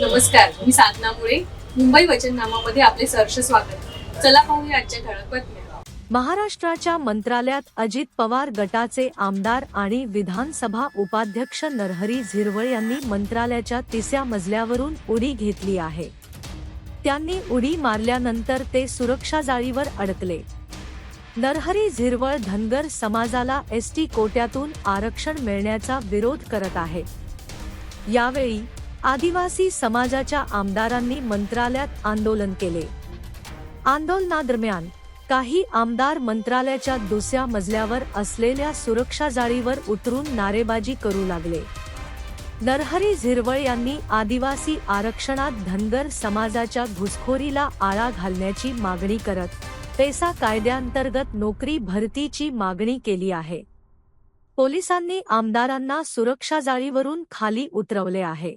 नमस्कार मी साधना मुळे. मुंबई वचननामामध्ये आपले सहर्ष स्वागत. चला पाहूया आजच्या ठळक बातम्या. महाराष्ट्राच्या मंत्रालयात अजित पवार गटाचे आमदार आणि विधानसभा उपाध्यक्ष नरहरी झिरवळ यांनी मंत्रालयाच्या तिसऱ्या मजल्यावरून उडी घेतली आहे. त्यांनी उडी मारल्यानंतर ते सुरक्षा जाळीवर अडकले. नरहरी झिरवळ धनगर समाजाला एसटी कोट्यातून आरक्षण मिळण्याचा विरोध करत आहे. यावेळी आदिवासी समाजाच्या आमदारांनी मंत्रालयात आंदोलन केले. आंदोलनादरम्यान काही आमदार मंत्रालयाच्या दुसऱ्या मजल्यावर असलेल्या सुरक्षा जाळीवर उतरून नारेबाजी करू लागले. नरहरी झिरवळ यांनी आदिवासी आरक्षणात धनगर समाजाच्या घुसखोरीला आळा घालण्याची मागणी करत पेसा कायद्याअंतर्गत नोकरी भरतीची मागणी केली आहे. पोलिसांनी आमदारांना सुरक्षा जाळीवरून खाली उतरवले आहे.